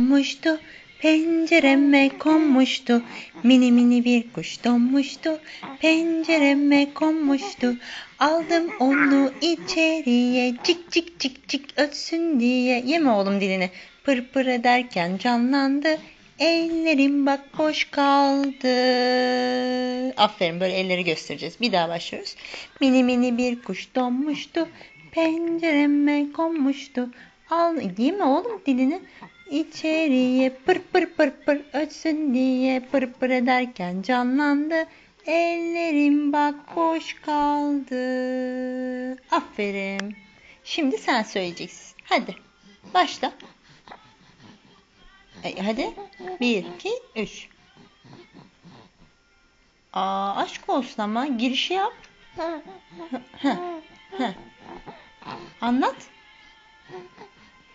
Konmuştu, pencereme konmuştu. Mini mini bir kuş donmuştu. Pencereme konmuştu. Aldım onu içeriye. Cik cik cik cik ötsün diye. Yeme oğlum dilini. Pır pır ederken canlandı. Ellerim bak boş kaldı. Aferin böyle elleri göstereceğiz. Bir daha başlıyoruz. Mini mini bir kuş donmuştu. Pencereme konmuştu. Al, yeme oğlum dilini. İçeriye pır pır pır pır ötsün diye pır pır ederken canlandı. Ellerim bak boş kaldı. Aferin. Şimdi sen söyleyeceksin. Hadi başla. Hadi. Bir, iki, üç. Aa, aşk olsun ama girişi yap. Anlat.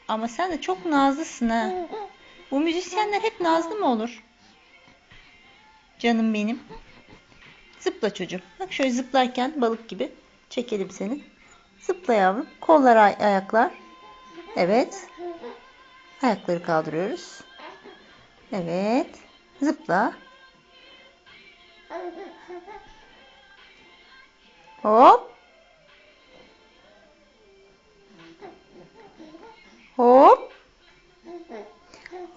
Ama sen de çok nazlısın ha. Bu müzisyenler hep nazlı mı olur? Canım benim. Zıpla çocuğum. Bak şöyle zıplarken balık gibi çekelim seni. Zıpla yavrum. Kollar ay- ayaklar. Evet. Ayakları kaldırıyoruz. Evet. Zıpla. Hop. Hop.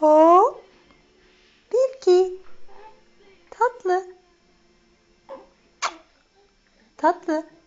Hop. Bir iki. Tatlı. Tatlı.